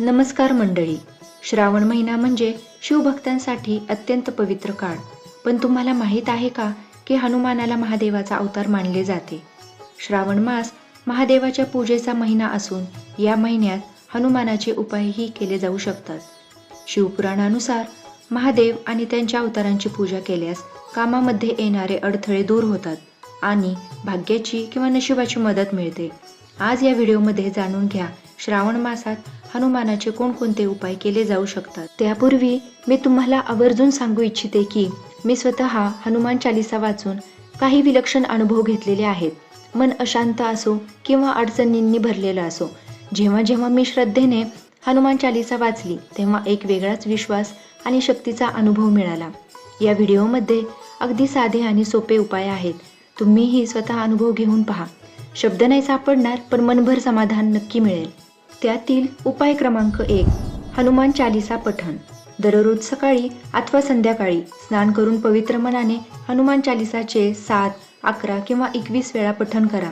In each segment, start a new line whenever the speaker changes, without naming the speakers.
नमस्कार मंडळी. श्रावण महिना म्हणजे शिवभक्तांसाठी अत्यंत पवित्र काळ. पण तुम्हाला माहीत आहे का की हनुमानाला महादेवाचा अवतार मानले जाते? श्रावण मास महादेवाच्या पूजेचा महिना असून या महिन्यात हनुमानाचे उपायही केले जाऊ शकतात. शिवपुराणानुसार महादेव आणि त्यांच्या अवतारांची पूजा केल्यास कामामध्ये येणारे अडथळे दूर होतात आणि भाग्याची किंवा नशिबाची मदत मिळते. आज या व्हिडिओमध्ये जाणून घ्या श्रावण मासात हनुमानाचे कोणकोणते उपाय केले जाऊ शकतात? त्यापूर्वी मी तुम्हाला आवर्जून सांगू इच्छिते की मी स्वतः हनुमान चालिसा वाचून काही विलक्षण अनुभव घेतलेले आहेत. मन अशांत असो किंवा अडचणींनी भरलेलं असो जेव्हा जेव्हा मी श्रद्धेने हनुमान चालिसा वाचली तेव्हा एक वेगळाच विश्वास आणि शक्तीचा अनुभव मिळाला. या व्हिडिओमध्ये अगदी साधे आणि सोपे उपाय आहेत. तुम्हीही स्वतः अनुभव घेऊन पहा. शब्द नाही सापडणार पण मनभर समाधान नक्की मिळेल. त्यातील उपाय क्रमांक एक हनुमान चालिसा पठण. दररोज सकाळी अथवा संध्याकाळी स्नान करून पवित्र मनाने हनुमान चालिसाचे सात अकरा किंवा एकवीस वेळा पठण करा.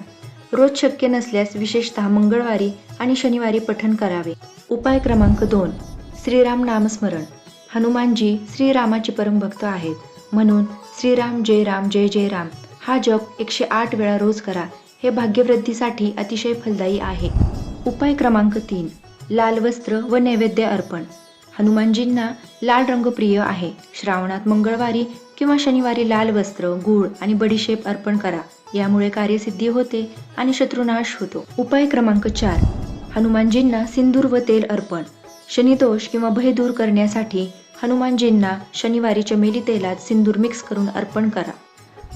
रोज शक्य नसल्यास विशेषतः मंगळवारी आणि शनिवारी पठण करावे. उपाय क्रमांक दोन श्रीराम नामस्मरण. हनुमानजी श्रीरामाचे परमभक्त आहेत. म्हणून श्रीराम जय राम जय जय राम. हा जप एकशे आठ वेळा रोज करा. हे भाग्यवृद्धीसाठी अतिशय फलदायी आहे. उपाय क्रमांक तीन लाल वस्त्र व नैवेद्य अर्पण. हनुमानजींना लाल रंग प्रिय आहे. श्रावणात मंगळवारी किंवा शनिवारी लाल वस्त्र गूळ आणि बडीशेप अर्पण करा. यामुळे कार्यसिद्धी होते आणि शत्रुनाश होतो. उपाय क्रमांक चार हनुमानजींना सिंदूर व तेल अर्पण. शनिदोष किंवा भय दूर करण्यासाठी हनुमानजींना शनिवारी चमेली तेलात सिंदूर मिक्स करून अर्पण करा.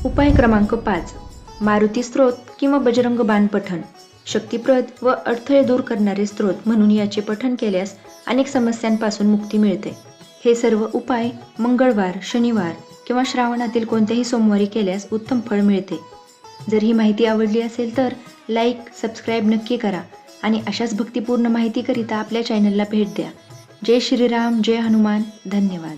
उपाय क्रमांक पाच मारुती स्त्रोत किंवा बजरंग बाण पठण. शक्तिप्रद व अडथळे दूर करणारे स्त्रोत म्हणून याचे पठण केल्यास अनेक समस्यांपासून मुक्ती मिळते. हे सर्व उपाय मंगळवार शनिवार किंवा श्रावणातील कोणत्याही सोमवारी केल्यास उत्तम फळ मिळते. जर ही माहिती आवडली असेल तर लाईक सबस्क्राईब नक्की करा आणि अशाच भक्तिपूर्ण माहितीकरिता आपल्या चॅनलला भेट द्या. जय श्रीराम जय हनुमान. धन्यवाद.